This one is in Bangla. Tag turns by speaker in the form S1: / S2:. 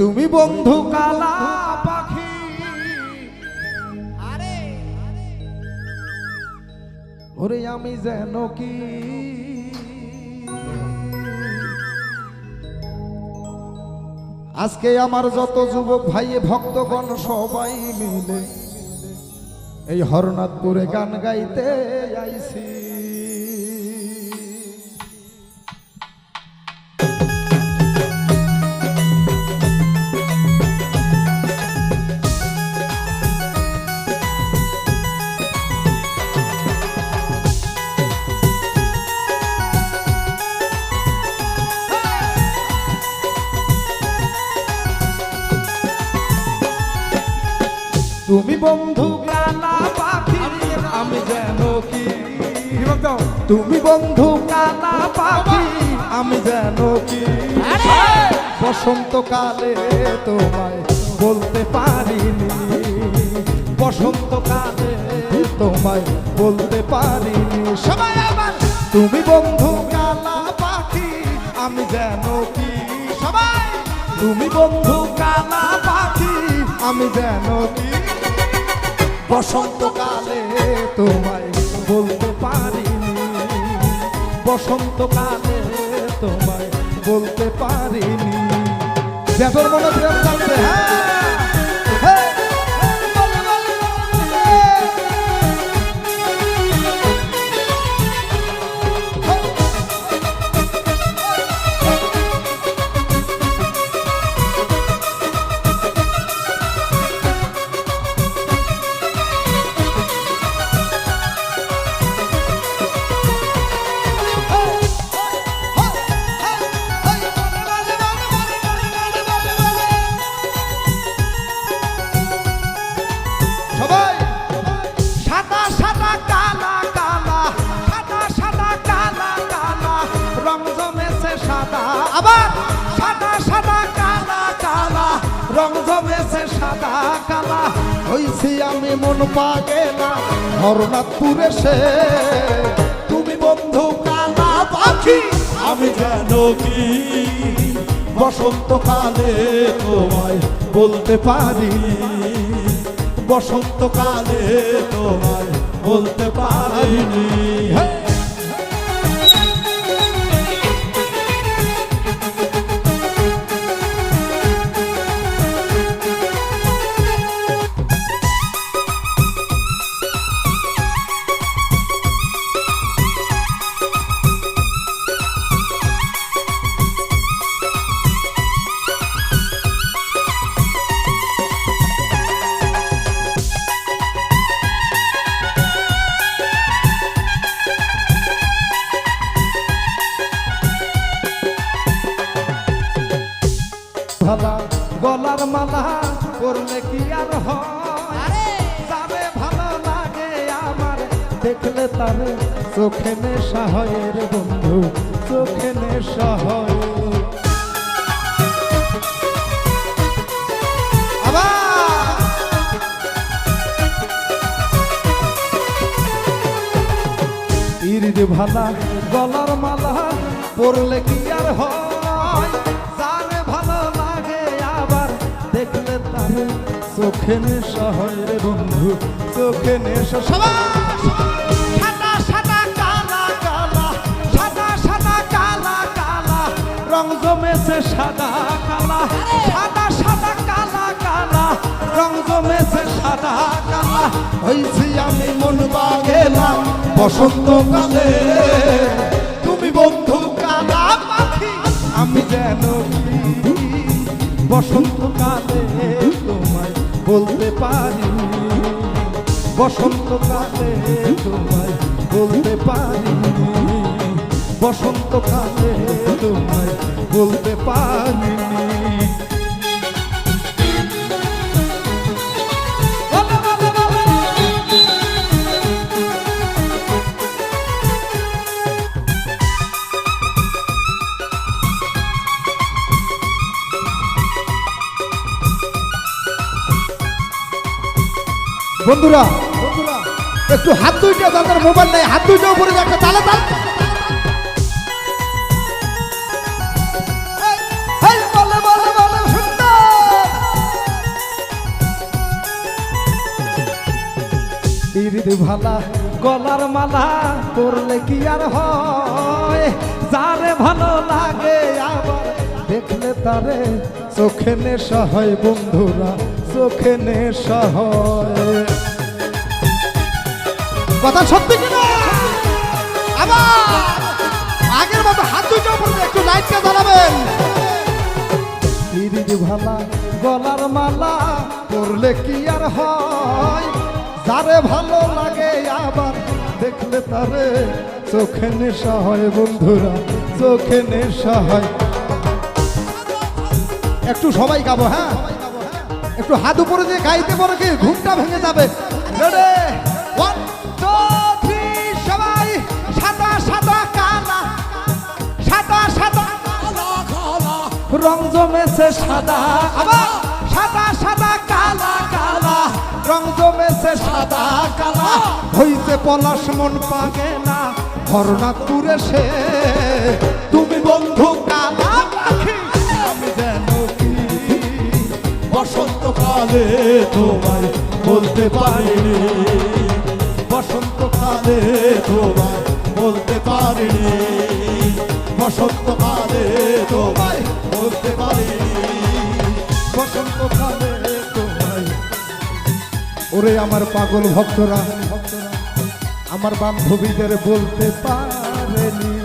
S1: তুমি বন্ধু কালা পাখি। আরে ওরে আমি যেন কি? আজকে আমার যত যুবক ভাই ভক্তগণ সবাই মিলে এই হরনাথপুরে গান গাইতে আইছি। তুমি বন্ধু কালা পাখি। আমি যেন কি? তুমি বন্ধু কালা পাখি। আমি যেন কি? বসন্তকালে তোমায় বলতে পারিনি। বসন্তকালে তোমায় বলতে পারিনি। সবাই আবার তুমি বন্ধু কালা পাখি। আমি যেন কি? সবাই তুমি বন্ধু কালা পাখি। আমি যেন কি? বসন্তকালে তোমায় বলতে পারিনি। বসন্তকালে তোমায় বলতে পারিনি। যাদের মনে প্রেম হ্যাঁ, সাদা কালা হইছি আমি মন পাগেলা হরনাথপুরে সে। তুমি বন্ধু কালা পাখি,
S2: আমি যেন কি? বসন্তকালে তোমায় বলতে পারি। বসন্তকালে তোমায় বলতে পারিনি।
S1: ভালা গলার মালা করলে কি আর হয়? যাবে ভালো লাগে আমার দেখলে তার চোখে নেশা হয় রে বন্ধু চোখে নেশা হয়। ভালা গলার মালা পরলে কি আর হয়? চোখে নেশা হয় রে বন্ধু, চোখে নেশা। সবাই সাদা কালা সাদা সাদা, কালা কালা সাদা, কালা হইছি আমি মন বাগেলাম বসন্তকালে তুমি বন্ধু কালা পাখি, আমি যেন বসন্তকালে বলতে পারি বসন্তকালে তোমায় বলতে পারি বসন্তকালে তোমায় বলতে পারিনি বন্ধুরা, একটু হাত দুইটা যাদের মোবাইল নাই, হাত দুইটা উপরে একটা তালে তাল। ভালা, গলার মালা করলে কি আর হয়? যারে ভালো লাগে আবার দেখলে তারে চোখে নেশা হয় বন্ধুরা, চোখে নেশা হয়।
S3: কথা সত্যি আবার আগের মতো হাত দুটো উপরে একটু লাইটকে
S1: পিরির ভালা গলার মালা পরলে কি আর হয়? যারে ভালো লাগে আবার দেখলে তারে চোখে নেশা হয় বন্ধুরা, চোখে নেশা হয়।
S3: একটু সবাই গাবো হ্যাঁ? একটু হাত উপরে দিয়ে গাইতে পরে কি? ঘুমটা ভেঙে যাবে।
S1: রং জমেছে সাদা।
S3: আবার সাদা সাদা, কালা কালা।
S1: রং জমেছে সাদা, কালা। হইতে পলাশ মন পাগে না হরনাথপুরে সে। তুমি বন্ধু কালা পাখি,
S2: আমি যেন কি? বসন্তকালে তোমায় বলতে পারিনি। বসন্তকালে তোমায় বলতে পারিনি।
S1: বসন্তকালে তোমায় ওরে আমার পাগল ভক্তরা আমার বান্ধবীদের বলতে পারেনি।